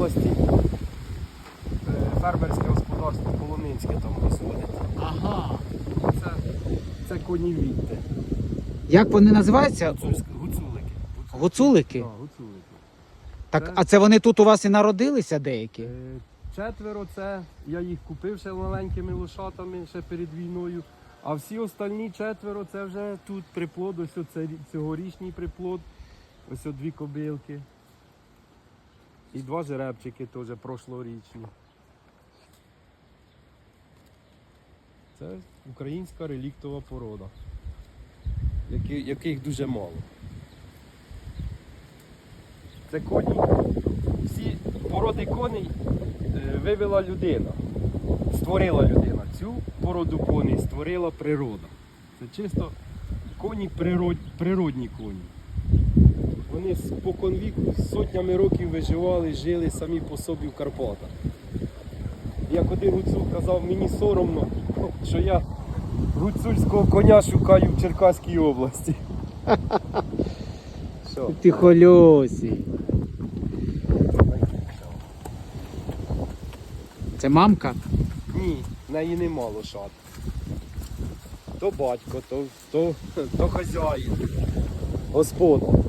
області е, фермерське господарство Полонинське там розводить. Ага. Це, це коні вітти. Як вони називаються? Гуцульські- Гуцулики. Гуцулики? Так, гуцулики. Так, Це- а це вони тут у вас і народилися деякі? Е, Четверо це я їх купив ще маленькими лошатами ще перед війною. А всі остальні четверо це вже тут приплод, ось цьогорічний приплод, ось дві кобилки. І два жеребчики теж прошлорічні. Це українська реліктова порода, яких дуже мало. Це коні. Всі породи коней е, вивела людина, створила людина. Цю породу коней створила природа. Це чисто коні природ, природні коні. Вони споконвіку сотнями років виживали, жили самі по собі в Карпатах. Як один гуцул казав, мені соромно, що я гуцульського коня шукаю в Черкаській області. Ти хольосій. Це мамка? Ні, в неї нема лошад. То батько, то, то, то хазяїн, господар.